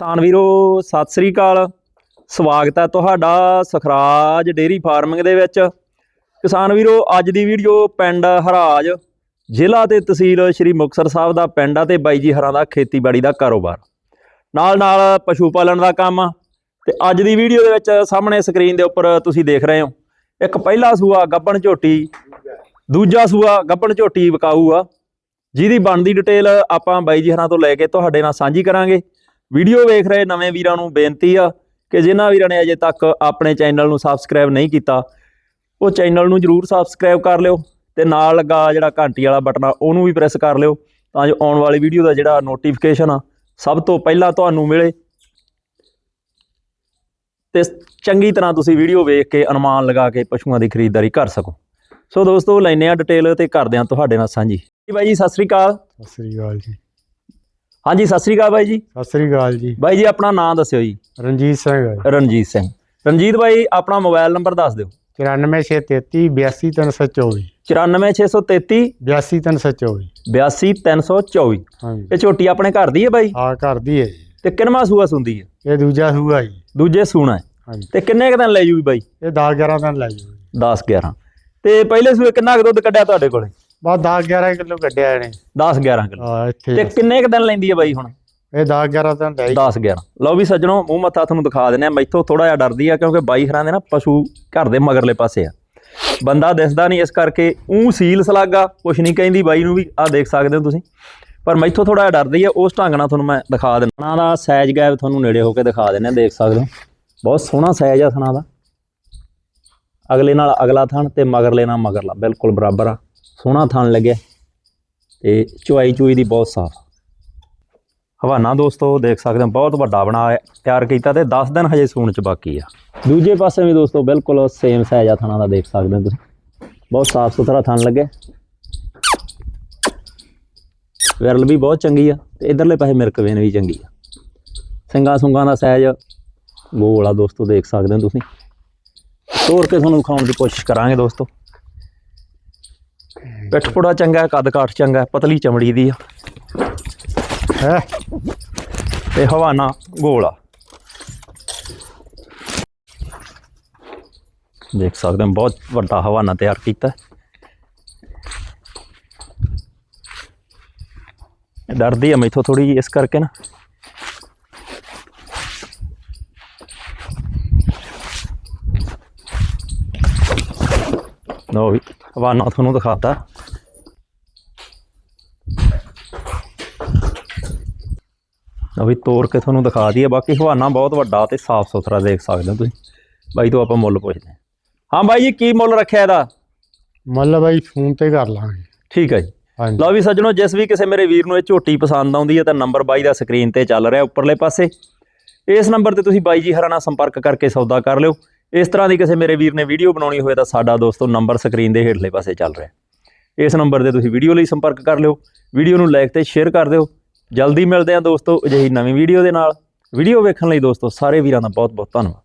ਕਿਸਾਨ ਵੀਰੋ, ਸਤਿ ਸ੍ਰੀ ਅਕਾਲ। ਸਵਾਗਤ ਹੈ ਤੁਹਾਡਾ ਸਖਰਾਜ ਡੇਰੀ ਫਾਰਮਿੰਗ ਦੇ ਵਿੱਚ। ਕਿਸਾਨ ਵੀਰੋ, ਅੱਜ ਦੀ ਵੀਡੀਓ ਪਿੰਡ ਹਰਾਜ, ਜ਼ਿਲ੍ਹਾ ਤੇ ਤਹਿਸੀਲ ਸ਼੍ਰੀ ਮੁਕਤਸਰ ਸਾਹਿਬ ਦਾ ਪਿੰਡ ਆ ਤੇ ਬਾਈ ਜੀ ਹਰਾਂ ਦਾ ਖੇਤੀਬਾੜੀ ਦਾ ਕਾਰੋਬਾਰ। ਨਾਲ ਨਾਲ ਪਸ਼ੂ ਪਾਲਣ ਦਾ ਕੰਮ ਆ ਤੇ ਅੱਜ ਦੀ ਵੀਡੀਓ ਦੇ ਵਿੱਚ ਸਾਹਮਣੇ ਸਕਰੀਨ ਦੇ ਉੱਪਰ ਤੁਸੀਂ ਦੇਖ ਰਹੇ ਹੋ, ਇੱਕ ਪਹਿਲਾ ਸੂਆ ਗੱਬਣ ਝੋਟੀ, ਦੂਜਾ ਸੂਆ ਗੱਬਣ ਝੋਟੀ ਵਿਕਾਊ ਆ। ਜਿਹਦੀ ਬਣਦੀ ਡਿਟੇਲ ਆਪਾਂ ਬਾਈ ਜੀ ਹਰਾਂ ਤੋਂ ਲੈ ਕੇ ਤੁਹਾਡੇ ਨਾਲ ਸਾਂਝੀ ਕਰਾਂਗੇ। ਵੀਡੀਓ ਵੇਖ ਰਹੇ ਨਵੇਂ ਵੀਰਾਂ ਨੂੰ ਬੇਨਤੀ ਆ ਕਿ ਜਿਨ੍ਹਾਂ ਵੀਰਾਂ ਨੇ ਅਜੇ ਤੱਕ ਆਪਣੇ ਚੈਨਲ ਨੂੰ ਸਬਸਕ੍ਰਾਈਬ ਨਹੀਂ ਕੀਤਾ, ਉਹ ਚੈਨਲ ਨੂੰ ਜਰੂਰ ਸਬਸਕ੍ਰਾਈਬ ਕਰ ਲਿਓ ਤੇ ਨਾਲ ਲੱਗਾ ਜਿਹੜਾ ਘੰਟੀ ਵਾਲਾ ਬਟਨ ਆ, ਉਹਨੂੰ ਵੀ ਪ੍ਰੈਸ ਕਰ ਲਿਓ ਤਾਂ ਜੋ ਆਉਣ ਵਾਲੀ ਵੀਡੀਓ ਦਾ ਜਿਹੜਾ ਨੋਟੀਫਿਕੇਸ਼ਨ ਆ, ਸਭ ਤੋਂ ਪਹਿਲਾਂ ਤੁਹਾਨੂੰ ਮਿਲੇ। ਤੇ ਚੰਗੀ ਤਰ੍ਹਾਂ ਤੁਸੀਂ ਵੀਡੀਓ ਵੇਖ ਕੇ ਅਨੁਮਾਨ ਲਗਾ ਕੇ ਪਸ਼ੂਆਂ ਦੀ ਖਰੀਦਦਾਰੀ ਕਰ ਸਕੋ। ਸੋ ਦੋਸਤੋ ਲੈਨੇ ਆ ਡਿਟੇਲ ਤੇ ਕਰਦੇ ਆ ਤੁਹਾਡੇ ਨਾਲ ਸਾਂਝੀ। ਜੀ ਬਾਈ ਜੀ ਸਤਿ ਸ੍ਰੀ ਅਕਾਲ। ਸਤਿ ਸ੍ਰੀ ਅਕਾਲ ਜੀ। ਹਾਂਜੀ ਸਤਿ ਸ੍ਰੀ ਅਕਾਲ ਬਾਈ ਜੀ। ਸਤਿ ਸ੍ਰੀ ਅਕਾਲ ਜੀ। ਬਾਈ ਜੀ ਆਪਣਾ ਨਾਮ ਦੱਸਿਓ ਜੀ। ਰਣਜੀਤ ਸਿੰਘ ਹੈ ਜੀ। ਰਣਜੀਤ ਸਿੰਘ। ਰਣਜੀਤ ਬਾਈ ਆਪਣਾ ਮੋਬਾਈਲ ਨੰਬਰ ਦੱਸ ਦਿਓ। 94633 82324 94633 82324 82324 ਹਾਂਜੀ। ਇਹ ਝੋਟੀ ਆਪਣੇ ਘਰ ਦੀ ਹੈ ਬਾਈ? ਆ ਘਰ ਦੀ ਹੈ ਜੀ। ਤੇ ਕਿੰਨਵਾਂ ਸੂਆ ਸੁੰਦੀ ਹੈ? ਇਹ ਦੂਜਾ ਸੂਆ ਜੀ। ਦੂਜੇ ਸੂਣਾ ਹੈ। ਹਾਂਜੀ। ਤੇ ਕਿੰਨੇ ਕੁ ਦਿਨ ਲੈ ਜੂਗੀ ਬਾਈ? ਇਹ 10 11 ਦਿਨ ਲੈ ਜੂ 10 11 ਤੇ ਪਹਿਲੇ ਸੂਏ ਕਿੰਨਾ ਕੁ ਦੁੱਧ ਕੱਢਿਆ ਤੁਹਾਡੇ ਕੋਲੇ? ਬਸ 10 11 ਕਿਲੋ ਕੱਢਿਆ ਇਹਨੇ। 10 11 ਕਿਲੋ। ਆ ਇੱਥੇ ਤੇ ਕਿੰਨੇ ਕੁ ਦਿਨ ਲੈਂਦੀ ਹੈ ਬਾਈ ਹੁਣ? ਇਹ 10 11 ਦਿਨ ਲੈ 10 11 ਲਓ ਵੀ ਸੱਜਣੋ ਮੂੰਹ ਮੱਥਾ ਤੁਹਾਨੂੰ ਦਿਖਾ ਦਿੰਦੇ ਆ ਮੈਥੋਂ ਥੋੜਾ ਜਿਹਾ ਡਰਦੀ ਆ ਕਿਉਂਕਿ ਬਾਈ ਹਰਾਂ ਦੇ ਨਾ ਪਸ਼ੂ ਘਰ ਦੇ ਮਗਰਲੇ ਪਾਸੇ ਆ। ਬੰਦਾ ਦਿਸਦਾ ਨਹੀਂ ਇਸ ਕਰਕੇ। ਉਹ ਸੀਲ ਸਲਾਗਾ ਕੁਛ ਨਹੀਂ ਕਹਿੰਦੀ ਬਾਈ ਨੂੰ ਵੀ ਆਹ ਦੇਖ ਸਕਦੇ ਹੋ ਤੁਸੀਂ। ਪਰ ਮੈਥੋਂ ਥੋੜਾ ਜਿਹਾ ਡਰਦੀ ਆ ਉਸ ਢੰਗ ਨਾਲ ਤੁਹਾਨੂੰ ਮੈਂ ਦਿਖਾ ਦਿੰਦਾ। ਥਣਾ ਦਾ ਸਾਈਜ਼ ਗੈਪ ਤੁਹਾਨੂੰ ਨੇੜੇ ਹੋ ਕੇ ਦਿਖਾ ਦਿੰਦੇ ਆ ਦੇਖ ਸਕਦੇ ਹੋ। ਬਹੁਤ ਸੋਹਣਾ ਸਾਈਜ਼ ਆ ਥਣਾ ਦਾ। ਅਗਲੇ ਨਾਲ ਅਗਲਾ ਥਣ ਤੇ ਮਗਰਲੇ ਨਾਲ ਮਗਰਲਾ ਬਿਲਕੁਲ ਬਰਾਬਰ ਆ। ਸੋਹਣਾ ਥਣ ਲੱਗਿਆ ਤੇ ਚੁਆਈ ਚੁਈ ਦੀ ਬਹੁਤ ਸਾਫ਼। ਹਵਾਨਾ ਦੋਸਤੋ, ਦੇਖ ਸਕਦੇ ਹੋ, ਬਹੁਤ ਵੱਡਾ ਬਣਾ ਤਿਆਰ ਕੀਤਾ ਤੇ 10 ਦਿਨ ਹਜੇ ਸੂਣ ਚ ਬਾਕੀ ਆ। ਦੂਜੇ ਪਾਸੇ ਵੀ ਦੋਸਤੋ, ਬਿਲਕੁਲ ਸੇਮ ਸਾਈਜ਼ ਆ ਥਣਾ ਦਾ ਦੇਖ ਸਕਦੇ ਹੋ ਤੁਸੀਂ। ਬਹੁਤ ਸਾਫ਼ ਸੁਥਰਾ ਥਣ ਲੱਗਿਆ। ਵਿਰਲ ਵੀ ਬਹੁਤ ਚੰਗੀ ਆ ਤੇ ਇਧਰਲੇ ਪਾਸੇ ਮਿਰਕ ਵੇਨ ਵੀ ਚੰਗੀ ਆ। ਸਿੰਗਾ ਸੁੰਗਾ ਦਾ ਸਾਈਜ਼ ਗੋਲ ਆ ਦੋਸਤੋ, ਦੇਖ ਸਕਦੇ ਹੋ ਤੁਸੀਂ। ਤੋੜ ਕੇ ਤੁਹਾਨੂੰ ਖਾਣ ਦੀ ਕੋਸ਼ਿਸ਼ ਕਰਾਂਗੇ ਦੋਸਤੋ। ਪਿੱਠ ਪੁੜਾ ਚੰਗਾ ਕੱਦ ਕਾਠ ਚੰਗਾ ਪਤਲੀ ਚਮੜੀ ਦੀ ਆ। ਹੈ। ਤੇ ਹਵਾਨਾ ਗੋਲ ਆ। ਦੇਖ ਸਕਦੇ ਹੋ ਬਹੁਤ ਵੱਡਾ ਹਵਾਨਾ ਤਿਆਰ ਕੀਤਾ। ਡਰਦੀ ਆ ਮੈਥੋਂ ਥੋੜੀ ਜਿਹੀ ਇਸ ਕਰਕੇ ਨਾ। ਵੀ। ਹਵਾਨਾ ਤੁਹਾਨੂੰ ਦਿਖਾਤਾ। ਵੀ ਤੋੜ ਕੇ ਤੁਹਾਨੂੰ ਦਿਖਾ ਦਈਏ। ਬਾਕੀ ਹਵਾਨਾ ਬਹੁਤ ਵੱਡਾ ਤੇ ਸਾਫ਼ ਸੁਥਰਾ ਦੇਖ ਸਕਦੇ ਹੋ ਤੁਸੀਂ। ਬਾਈ ਤੋਂ ਆਪਾਂ ਮੁੱਲ ਪੁੱਛਦੇ ਹਾਂ। ਹਾਂ ਬਾਈ ਜੀ ਕੀ ਮੁੱਲ ਰੱਖਿਆ ਇਹਦਾ? ਮੁੱਲ ਬਾਈ ਫੋਨ ਤੇ ਕਰ ਲਾਂਗੇ। ਠੀਕ ਹੈ ਜੀ। ਹਾਂਜੀ। ਲਓ ਵੀ ਸੱਜਣੋ ਜਿਸ ਵੀ ਕਿਸੇ ਮੇਰੇ ਵੀਰ ਨੂੰ ਇਹ ਝੋਟੀ ਪਸੰਦ ਆਉਂਦੀ ਹੈ ਤਾਂ ਨੰਬਰ ਬਾਈ ਦਾ ਸਕਰੀਨ ਤੇ ਚੱਲ ਰਿਹਾ ਉੱਪਰਲੇ ਪਾਸੇ। ਇਸ ਨੰਬਰ ਤੇ ਤੁਸੀਂ ਬਾਈ ਜੀ ਹਰਾਂ ਨਾਲ ਸੰਪਰਕ ਕਰਕੇ ਸੌਦਾ ਕਰ ਲਿਓ। ਇਸ ਤਰ੍ਹਾਂ ਦੀ ਕਿਸੇ ਮੇਰੇ ਵੀਰ ਨੇ ਵੀਡੀਓ ਬਣਾਉਣੀ ਹੋਵੇ ਤਾਂ ਸਾਡਾ ਦੋਸਤੋ ਨੰਬਰ ਸਕਰੀਨ ਦੇ ਹੇਠਲੇ ਪਾਸੇ ਚੱਲ ਰਿਹਾ ਇਸ ਨੰਬਰ ਤੇ ਤੁਸੀਂ ਵੀਡੀਓ ਲਈ ਸੰਪਰਕ ਕਰ ਲਿਓ, ਵੀਡੀਓ ਨੂੰ ਲਾਈਕ ਤੇ ਸ਼ੇਅਰ ਕਰ ਦਿਓ। ਜਲਦੀ ਮਿਲਦੇ ਹਾਂ ਦੋਸਤੋ ਅਜਿਹੀ ਨਵੀਂ ਵੀਡੀਓ ਦੇ ਨਾਲ। ਵੀਡੀਓ ਵੇਖਣ ਲਈ ਦੋਸਤੋ ਸਾਰੇ ਵੀਰਾਂ ਦਾ ਬਹੁਤ ਬਹੁਤ ਧੰਨਵਾਦ।